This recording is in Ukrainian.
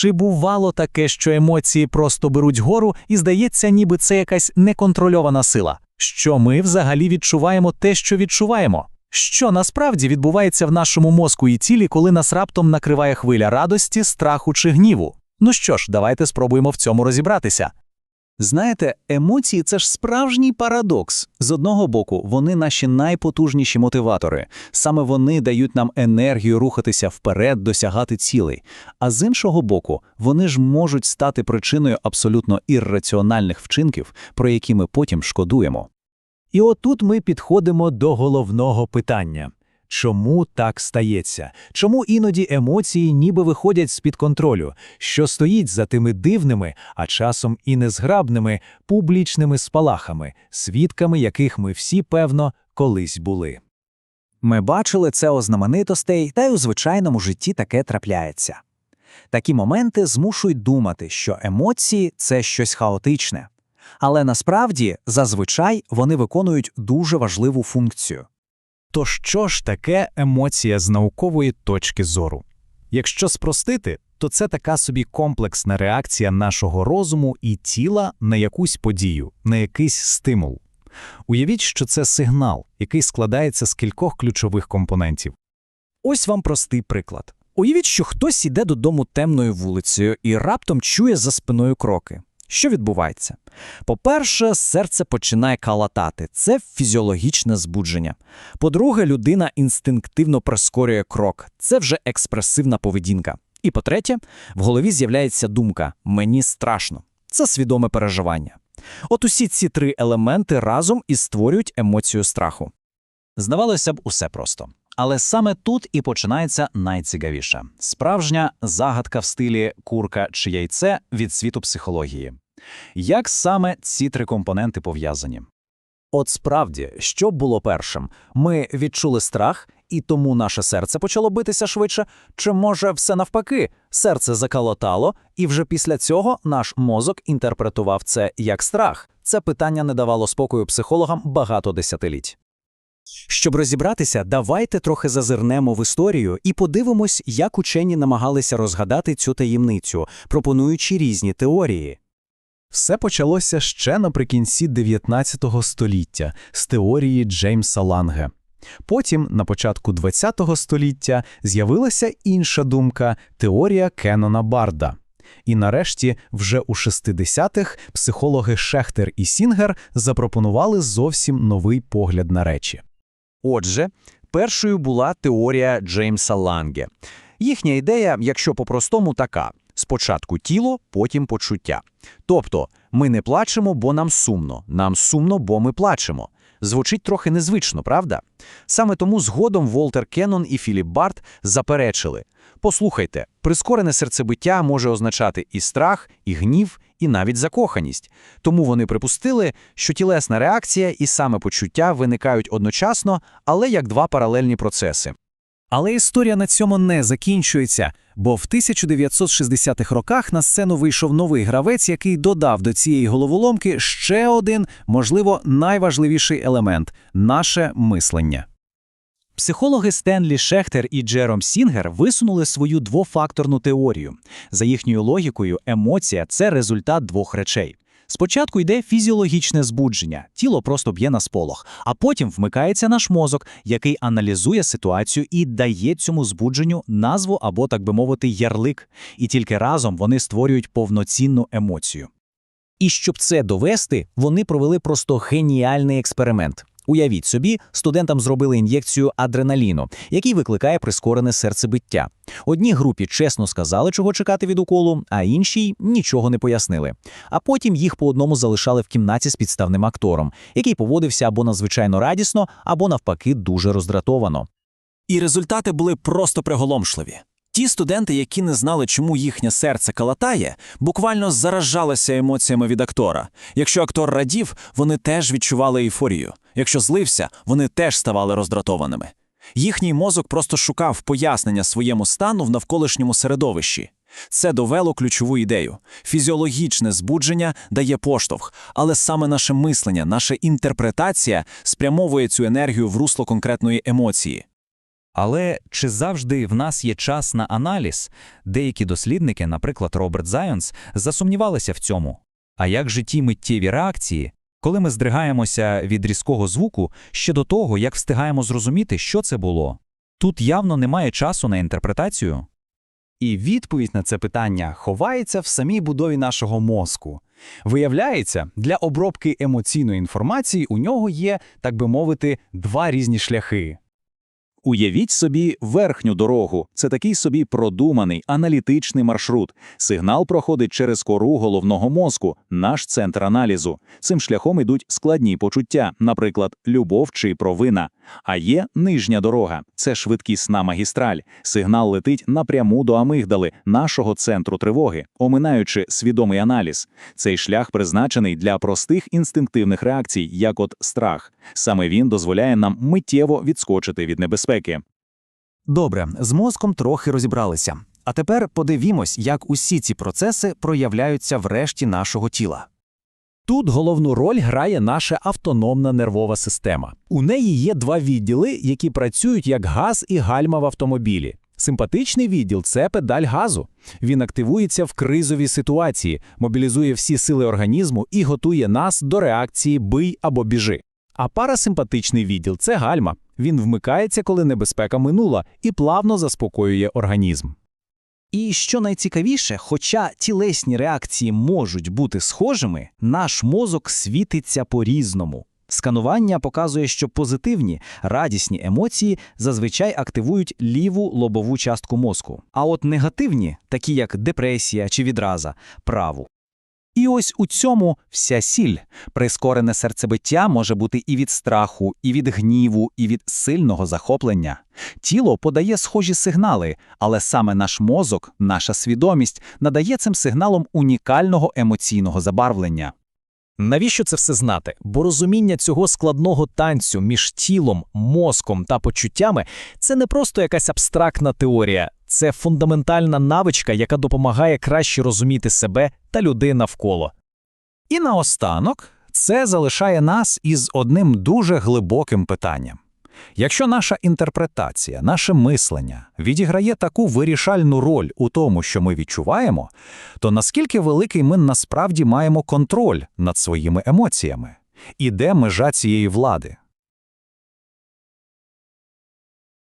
Чи бувало таке, що емоції просто беруть гору, і здається, ніби це якась неконтрольована сила? Що ми взагалі відчуваємо те, що відчуваємо? Що насправді відбувається в нашому мозку і тілі, коли нас раптом накриває хвиля радості, страху чи гніву? Ну що ж, давайте спробуємо в цьому розібратися. Знаєте, емоції це ж справжній парадокс. З одного боку, вони наші найпотужніші мотиватори. Саме вони дають нам енергію рухатися вперед, досягати цілей. А з іншого боку, вони ж можуть стати причиною абсолютно ірраціональних вчинків, про які ми потім шкодуємо. І отут ми підходимо до головного питання. Чому так стається? Чому іноді емоції ніби виходять з-під контролю? Що стоїть за тими дивними, а часом і незграбними публічними спалахами, свідками яких ми всі, певно, колись були? Ми бачили це у знаменитостей, та й у звичайному житті таке трапляється. Такі моменти змушують думати, що емоції це щось хаотичне. Але насправді, зазвичай, вони виконують дуже важливу функцію. То що ж таке емоція з наукової точки зору? Якщо спростити, то це така собі комплексна реакція нашого розуму і тіла на якусь подію, на якийсь стимул. Уявіть, що це сигнал, який складається з кількох ключових компонентів. Ось вам простий приклад. Уявіть, що хтось іде додому темною вулицею і раптом чує за спиною кроки. Що відбувається? По-перше, серце починає калатати. Це фізіологічне збудження. По-друге, людина інстинктивно прискорює крок. Це вже експресивна поведінка. І по-третє, в голові з'являється думка Мені страшно. Це свідоме переживання. От усі ці три елементи разом і створюють емоцію страху. Здавалося б, усе просто. Але саме тут і починається найцікавіше справжня загадка в стилі курка чи яйце від світу психології. Як саме ці три компоненти пов'язані? От справді, що було першим? Ми відчули страх, і тому наше серце почало битися швидше, чи може все навпаки, серце закалотало, і вже після цього наш мозок інтерпретував це як страх. Це питання не давало спокою психологам багато десятиліть. Щоб розібратися, давайте трохи зазирнемо в історію і подивимось, як учені намагалися розгадати цю таємницю, пропонуючи різні теорії. Все почалося ще наприкінці 19 століття з теорії Джеймса Ланге. Потім, на початку 20 століття, з'явилася інша думка теорія Кеннона Барда. І нарешті, вже у 60-х психологи Шехтер і Сінгер запропонували зовсім новий погляд на речі. Отже, першою була теорія Джеймса Ланге. Їхня ідея, якщо по-простому, така: спочатку тіло, потім почуття. Тобто, ми не плачемо, бо нам сумно, нам сумно, бо ми плачемо. Звучить трохи незвично, правда? Саме тому згодом Волтер Кеннон і Філіп Барт заперечили. Послухайте, прискорене серцебиття може означати і страх, і гнів, і навіть закоханість. Тому вони припустили, що тілесна реакція і саме почуття виникають одночасно, але як два паралельні процеси. Але історія на цьому не закінчується, бо в 1960-х роках на сцену вийшов новий гравець, який додав до цієї головоломки ще один, можливо, найважливіший елемент наше мислення. Психологи Стенлі Шехтер і Джером Сінгер висунули свою двофакторну теорію. За їхньою логікою, емоція це результат двох речей. Спочатку йде фізіологічне збудження, тіло просто б'є на сполох, а потім вмикається наш мозок, який аналізує ситуацію і дає цьому збудженню назву або, так би мовити, ярлик. І тільки разом вони створюють повноцінну емоцію. І щоб це довести, вони провели просто геніальний експеримент. Уявіть собі, студентам зробили ін'єкцію адреналіну, який викликає прискорене серцебиття. Одній групі чесно сказали, чого чекати від уколу, а іншій нічого не пояснили. А потім їх по одному залишали в кімнаті з підставним актором, який поводився або надзвичайно радісно, або навпаки дуже роздратовано. І результати були просто приголомшливі. Ті студенти, які не знали, чому їхнє серце калатає, буквально заражалися емоціями від актора. Якщо актор радів, вони теж відчували ейфорію. Якщо злився, вони теж ставали роздратованими. Їхній мозок просто шукав пояснення своєму стану в навколишньому середовищі. Це довело ключову ідею. Фізіологічне збудження дає поштовх, але саме наше мислення, наша інтерпретація спрямовує цю енергію в русло конкретної емоції. Але чи завжди в нас є час на аналіз? Деякі дослідники, наприклад, Роберт Зайонс, засумнівалися в цьому. А як же ті миттєві реакції, коли ми здригаємося від різкого звуку ще до того, як встигаємо зрозуміти, що це було? Тут явно немає часу на інтерпретацію. І відповідь на це питання ховається в самій будові нашого мозку. Виявляється, для обробки емоційної інформації у нього є, так би мовити, два різні шляхи. Уявіть собі верхню дорогу. Це такий собі продуманий аналітичний маршрут. Сигнал проходить через кору головного мозку, наш центр аналізу. Цим шляхом ідуть складні почуття, наприклад, любов чи провина. А є нижня дорога. Це швидкісна магістраль. Сигнал летить напряму до амигдали, нашого центру тривоги, оминаючи свідомий аналіз. Цей шлях призначений для простих інстинктивних реакцій, як от страх. Саме він дозволяє нам миттєво відскочити від небезпеки. Добре, з мозком трохи розібралися. А тепер подивімось, як усі ці процеси проявляються в решті нашого тіла. Тут головну роль грає наша автономна нервова система. У неї є два відділи, які працюють як газ і гальма в автомобілі. Симпатичний відділ це педаль газу. Він активується в кризовій ситуації, мобілізує всі сили організму і готує нас до реакції бий або біжи. А парасимпатичний відділ це гальма. Він вмикається, коли небезпека минула, і плавно заспокоює організм. І що найцікавіше, хоча тілесні реакції можуть бути схожими, наш мозок світиться по-різному. Сканування показує, що позитивні, радісні емоції зазвичай активують ліву лобову частку мозку, а от негативні, такі як депресія чи відраза, праву. І ось у цьому вся сіль. Прискорене серцебиття може бути і від страху, і від гніву, і від сильного захоплення. Тіло подає схожі сигнали, але саме наш мозок, наша свідомість надає цим сигналом унікального емоційного забарвлення. Навіщо це все знати? Бо розуміння цього складного танцю між тілом, мозком та почуттями це не просто якась абстрактна теорія, це фундаментальна навичка, яка допомагає краще розуміти себе та людей навколо. І наостанок це залишає нас із одним дуже глибоким питанням. Якщо наша інтерпретація, наше мислення відіграє таку вирішальну роль у тому, що ми відчуваємо, то наскільки великий ми насправді маємо контроль над своїми емоціями? І де межа цієї влади?